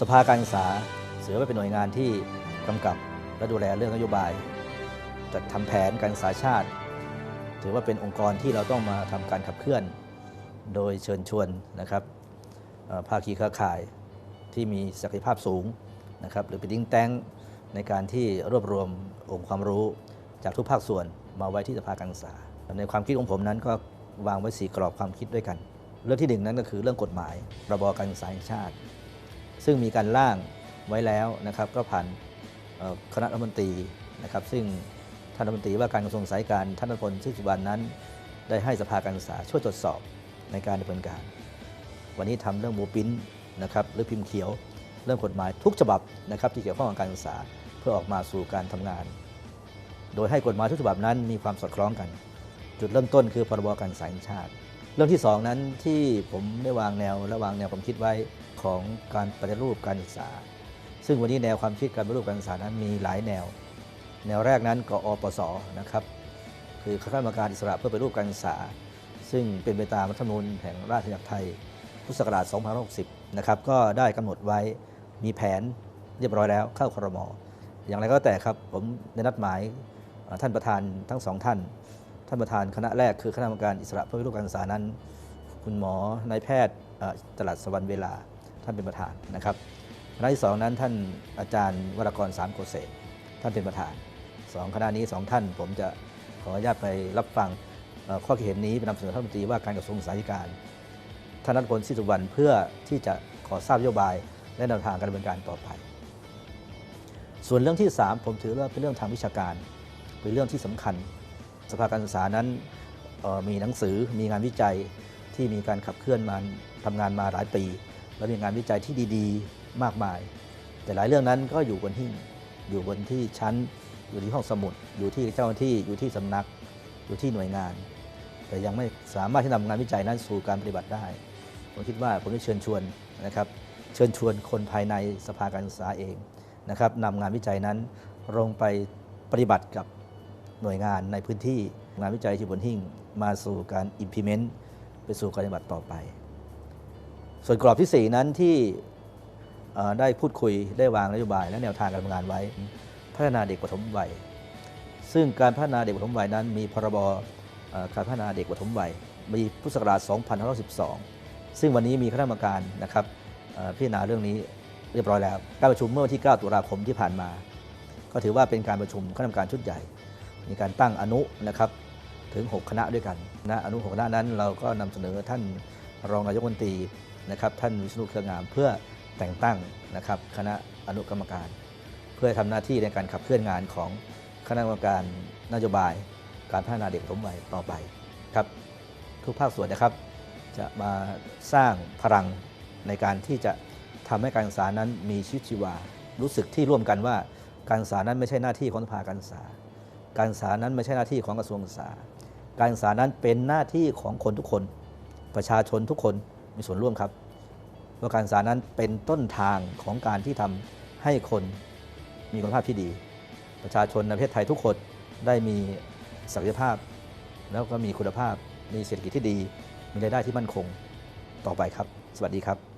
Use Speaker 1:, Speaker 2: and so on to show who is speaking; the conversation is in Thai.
Speaker 1: สภาการศึกษาเสือไว้เป็นหน่วยงานที่กำกับและดูแลเรื่องนโยบาย จัดทำแผนการศึกษาชาติ ถือว่าเป็นองค์กรที่เราต้องมาทำการขับเคลื่อน โดยเชิญชวนนะครับภาคีเครือข่ายที่มีศักยภาพสูงนะครับหรือเป็นดิ้งแตงในการที่รวบรวมองค์ความรู้จากทุกภาคส่วนมาไว้ที่สภาการศึกษา ในความคิดของผมนั้นก็วางไว้สีกรอบความคิดด้วยกัน เรื่องที่หนึ่งนั้นก็คือเรื่องกฎหมายระบอการศึกษาแห่งชาติ ซึ่งมีการร่างไว้แล้วนะครับ ก็ผ่านคณะรัฐมนตรีนะครับ ซึ่งท่านรัฐมนตรีว่าการกระทรวงสายการท่านนพลซึ่งสุวรรณนั้น ได้ให้สภาการศึกษาช่วยตรวจสอบในการดำเนินการ วันนี้ทำเรื่องบูปิ้นนะครับหรือพิมพ์เขียว เรื่องกฎหมายทุกฉบับนะครับที่เกี่ยวข้องกับการศึกษาเพื่อออกมาสู่การทำงาน โดยให้กฎหมายทุกฉบับนั้นมีความสอดคล้องกัน จุดเริ่มต้นคือพรบการศึกษาแห่งชาติ เรื่องที่สองนั้นที่ผมได้วางแนวและวางแนวความคิดไว้ ของการปฏิรูปการศึกษา ซึ่งวันนี้แนวความคิดการปฏิรูปการศึกษานั้นมีหลายแนว แนวแรกนั้นกอปสนะครับคือคณะกรรมการอิสระเพื่อปฏิรูปการศึกษา ซึ่งเป็นไปตามรัฐธรรมนูญแห่งราชอาณาจักรไทยพุทธศักราช2560 นะครับก็ได้กำหนดไว้มีแผนเรียบร้อยแล้วเข้าครมออย่างไรก็แต่ครับผมได้นัดหมายท่านประธานทั้งสองท่าน ท่านประธานคณะแรกคือคณะกรรมการอิสระเพื่อปฏิรูปการศึกษานั้น คุณหมอนายแพทย์เอ่อจรัสวรรณเวลา ท่านเป็นประธานนะครับคณะที่สองนั้นท่านอาจารย์วรกรสามโกเศษท่านเป็นประธานสองคณะนี้สองท่าน ผมจะขออนุญาตไปรับฟังข้อคิดเห็นนี้ไปนำเสนอท่านรัฐมนตรีว่าการกระทรวงศึกษาธิการท่านนัทพลศิสุวรรณเพื่อที่จะขอทราบนโยบายและแนวทางการดำเนินการต่อไป ส่วนเรื่องที่ 3 ผมถือว่าเป็นเรื่องทางวิชาการเป็นเรื่องที่สำคัญ สภาการศึกษานั้นออมีหนังสือมีงานวิจัยที่มีการขับเคลื่อนมาทำงานมาหลายปี และมีงานวิจัยที่ดีๆ มากมาย แต่หลายเรื่องนั้นก็อยู่บนหิ้งอยู่บนที่ชั้น อยู่ที่ห้องสมุด อยู่ที่เจ้าหน้าที่อยู่ที่สำนัก อยู่ที่หน่วยงาน แต่ยังไม่สามารถที่นำงานวิจัยนั้นสู่การปฏิบัติได้ ผมคิดว่าผมจะเชิญชวนนะครับ เชิญชวนคนภายในสภาการศึกษาเองนะครับนำงานวิจัยนั้นลงไปปฏิบัติกับหน่วยงานในพื้นที่งานวิจัยที่บนหิ้งมาสู่การ implement ไปสู่การปฏิบัติต่อไป ส่วนกรอบที่ 4 นั้นที่ได้พูดคุยได้วางนโยบาย และแนวทางการทำงานไว้ พัฒนาเด็กปฐมวัย ซึ่งการพัฒนาเด็กปฐมวัยนั้น มีพรบการพัฒนาเด็กปฐมวัยมีพุทธศักราช2512 ซึ่งวันนี้มีคณะกรรมการนะครับพิจารณาเรื่องนี้เรียบร้อยแล้ว การประชุมเมื่อวันที่ 9 ตุลาคมที่ผ่านมา ก็ถือว่าเป็นการประชุมคณะกรรมการชุดใหญ่ มีการตั้งอนุนะครับถึง 6 คณะด้วยกันนะอนุ6คณะนั้นเราก็นำเสนอท่าน รองนายกรัฐมนตรีนะครับท่านวิษณุเครืองาม เพื่อแต่งตั้งนะครับคณะอนุกรรมการ เพื่อทำหน้าที่ในการขับเคลื่อนงานของคณะกรรมการนโยบาย การพัฒนาเด็กปฐมวัยต่อไปครับทุกภาคส่วนนะครับ จะมาสร้างพลังในการที่จะทำให้การศึกษานั้นมีชีวิตชีวา รู้สึกที่ร่วมกันว่าการศึกษานั้นไม่ใช่หน้าที่ของสภาการศึกษา การศึกษานั้นไม่ใช่หน้าที่ของกระทรวงศึกษา การศึกษานั้นเป็นหน้าที่ของคนทุกคน ประชาชนทุกคนมีส่วนร่วมครับว่าการศึกษานั้นเป็นต้นทางของการที่ทำให้คนมีคุณภาพที่ดี ประชาชนในประเทศไทยทุกคนได้มีศักยภาพ แล้วก็มีคุณภาพมีเศรษฐกิจที่ดี มีรายได้ที่มั่นคงต่อไปครับ สวัสดีครับ